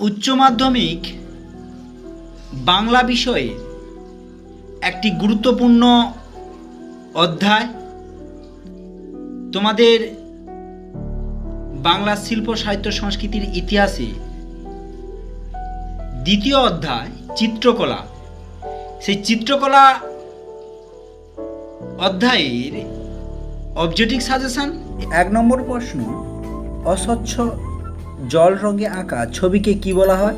উচ্চ মাধ্যমিক বাংলা বিষয়ে একটি গুরুত্বপূর্ণ অধ্যায়। তোমাদের বাংলা শিল্প, সাহিত্য, সংস্কৃতির ইতিহাসে দ্বিতীয় অধ্যায় চিত্রকলা। সেই চিত্রকলা অধ্যায়ের অবজেক্টিভ সাজেশন এক নম্বর প্রশ্ন, অস্বচ্ছ জল রঙে আঁকা ছবিকে কি বলা হয়?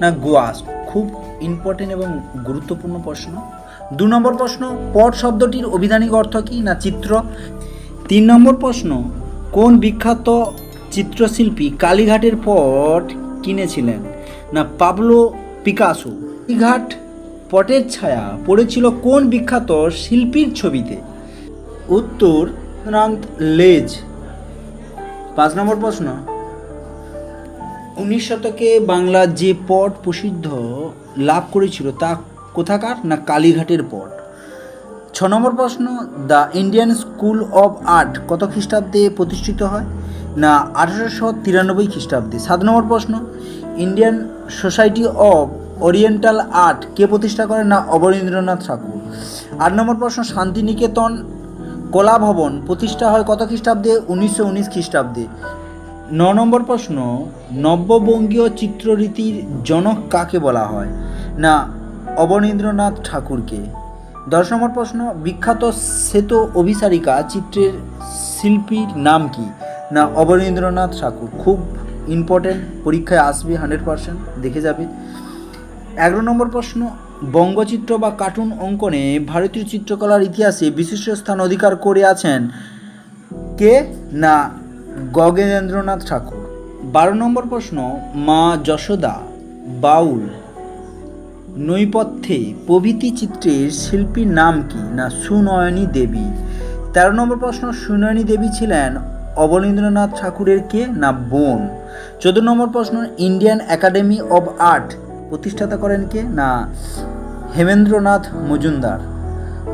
না গোয়াস খুব ইম্পর্টেন্ট এবং গুরুত্বপূর্ণ প্রশ্ন। দু নম্বর প্রশ্ন, পট শব্দটির অভিধানিক অর্থ কী না চিত্র? তিন নম্বর প্রশ্ন, কোন বিখ্যাত চিত্রশিল্পী কালীঘাটের পট কিনেছিলেন? না, পাবলো পিকাসো। কালীঘাট পটের ছায়া পড়েছিল কোন বিখ্যাত শিল্পীর ছবিতে? উত্তর লেজ। পাঁচ নম্বর প্রশ্ন উনিশ শতকে বাংলা যে পট প্রসিদ্ধ লাভ করেছিল তা কোথাকার না কালীঘাটের পট? ছ নম্বর প্রশ্ন, the Indian school of art কত খ্রিস্টাব্দে প্রতিষ্ঠিত হয়? না, আঠারোশো তিরানব্বই খ্রিস্টাব্দে। সাত নম্বর প্রশ্ন, Indian society of oriental art কে প্রতিষ্ঠা করেন না অবনীন্দ্রনাথ ঠাকুর? আট নম্বর প্রশ্ন, শান্তিনিকেতন কলা ভবন প্রতিষ্ঠা হয় কত খ্রিস্টাব্দে? উনিশশো উনিশ খ্রিস্টাব্দে। ন নম্বর প্রশ্ন, নব্যবঙ্গীয় চিত্ররীতির জনক কাকে বলা হয়? না, অবনীন্দ্রনাথ ঠাকুরকে। দশ নম্বর প্রশ্ন, বিখ্যাত শ্বেত অভিসারিকা চিত্রের শিল্পীর নাম কি? না, অবনীন্দ্রনাথ ঠাকুর। খুব ইম্পর্টেন্ট পরীক্ষায় আসবে হান্ড্রেড পার্সেন্ট দেখে যাবে। এগারো নম্বর প্রশ্ন, বঙ্গচিত্র বা কার্টুন অঙ্কনে ভারতীয় চিত্রকলার ইতিহাসে বিশিষ্ট স্থান অধিকার করে আছেন কে? না গগনেন্দ্রনাথ ঠাকুর। বারো নম্বর প্রশ্ন, মা যশোদা, বাউল, নৈপথ্যে প্রভৃতি চিত্রের শিল্পীর নাম কি না সুনয়নী দেবী? তেরো নম্বর প্রশ্ন, সুনয়নী দেবী ছিলেন অবনীন্দ্রনাথ ঠাকুরের কে না বোন? চোদ্দ নম্বর প্রশ্ন, ইন্ডিয়ান একাডেমি অব আর্ট প্রতিষ্ঠাতা করেন কে না হেমেন্দ্রনাথ মজুমদার?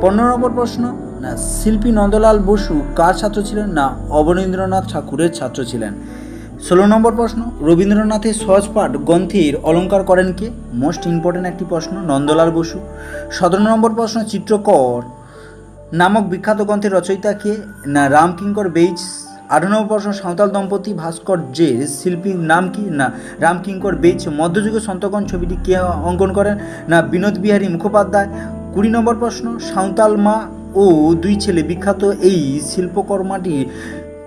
পনেরো নম্বর প্রশ্ন না, শিল্পী নন্দলাল বসু কার ছাত্র ছিলেন না অবনীন্দ্রনাথ ঠাকুরের ছাত্র ছিলেন? ষোলো নম্বর প্রশ্ন, রবীন্দ্রনাথের সহজপাঠ গ্রন্থের অলঙ্কার করেন কে? মোস্ট ইম্পর্ট্যান্ট একটি প্রশ্ন, নন্দলাল বসু। সতেরো নম্বর প্রশ্ন, চিত্রকর নামক বিখ্যাত গ্রন্থের রচয়িতা কে? না, রামকিঙ্কর বেইজ। আঠারো নম্বর প্রশ্ন, সাঁওতাল দম্পতি ভাস্কর যে শিল্পীর নাম কি? না, রামকিঙ্কর বেইজ। মধ্যযুগের সন্তগণ ছবিটি কে অঙ্কন করেন? না, বিনোদ বিহারী মুখোপাধ্যায়। কুড়ি নম্বর প্রশ্ন, সাঁওতাল মা ও দুই ছেলে বিখ্যাত এই শিল্পকর্মাটি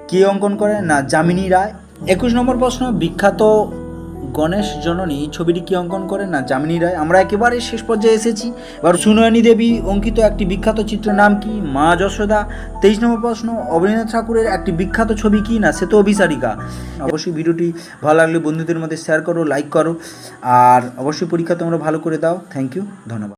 কে অঙ্কন করে না যামিনী রায়? একুশ নম্বর প্রশ্ন, বিখ্যাত গণেশ জননী, ছবিটি কি অঙ্কন করেন না যামিনী রায়? আমরা একেবারে শেষ পর্যায়ে এসেছি। এবার সুনয়নী দেবী অঙ্কিত একটি বিখ্যাত চিত্রের নাম কি? মা যশোদা। তেইশ নম্বর প্রশ্ন অবনীন্দ্রনাথ ঠাকুরের একটি বিখ্যাত ছবি কি না? সে তো অভিসারিকা। অবশ্যই ভিডিওটি ভালো লাগলে বন্ধুদের মধ্যে শেয়ার করো লাইক করো, আর অবশ্যই পরীক্ষা তোমরা ভালো করে দাও। থ্যাংক ইউ ধন্যবাদ।